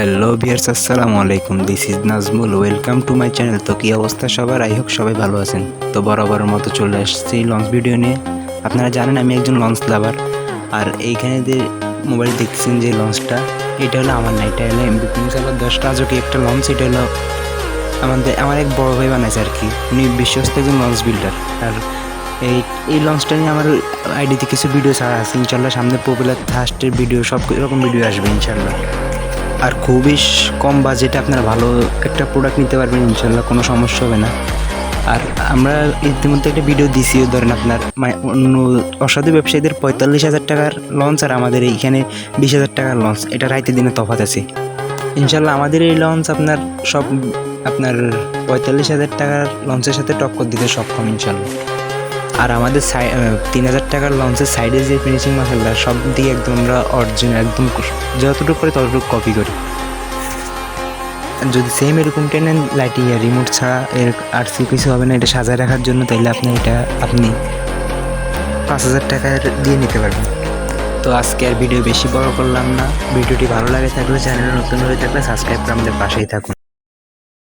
Hello viewers আসসালামু আলাইকুম। This is Nazmul welcome to my channel তো কী অবস্থা সবার? আই হোক সবাই ভালো আছেন। তো বরাবরের মতো চলে আসছি লঞ্চ ভিডিও নিয়ে। আপনারা জানেন আমি একজন লঞ্চ লাভার আর এইখানে যে মোবাইল দেখছেন যে লঞ্চটা এটা হলো আমার না এটা হলো এমবি তিন সালের দশ রাজকি একটা লঞ্চ এটা হলো আমাদের আমার এক বড় ভাই বানাইছে আর কি। উনি বিশ্বস্ত একজন লঞ্চ বিল্ডার আর এই এই লঞ্চটা নিয়ে আমার আইডিতে কিছু ভিডিও ছাড়া আছে। ইনশাল্লাহ সামনে পপুলার থার্স্টের ভিডিও সব রকম ভিডিও আসবে ইনশাল্লাহ। আর খুবই কম বাজেটে আপনারা ভালো একটা প্রোডাক্ট নিতে পারবেন ইনশাল্লাহ কোনো সমস্যা হবে না। আর আমরা ইতিমধ্যে একটা ভিডিও দিছিও, ধরেন আপনার অন্য অসাধু ব্যবসায়ীদের পঁয়তাল্লিশ হাজার টাকার লঞ্চ আর আমাদের এইখানে বিশ হাজার টাকার লঞ্চ এটা রাইতে দিনে তফাৎ আছে। ইনশাল্লাহ আমাদের এই লঞ্চ আপনার সব, আপনার পঁয়তাল্লিশ হাজার টাকার লঞ্চের সাথে টক্কর দিতে সক্ষম ইনশাল্লাহ আর আমাদের তিন হাজার টাকার লঞ্চের সাইডে যে ফিনিশিং মাসাল্লা সব দিয়ে একদম আমরা অরিজিনাল একদম যতটুকু করে ততটুকু কপি করি। যদি সেম এরকম টেনেন লাইটিং রিমোট ছাড়া এর আর সি কিছু হবে না, এটা সাজায় রাখার জন্য তাইলে আপনি এটা আপনি পাঁচ হাজার টাকা দিয়ে নিতে পারবেন। তো আজকে আর ভিডিও বেশি বড় করলাম না। ভিডিওটি ভালো লাগে থাকলে চ্যানেলে নতুন হয়ে থাকলে সাবস্ক্রাইব করে আমাদের পাশেই থাকুন।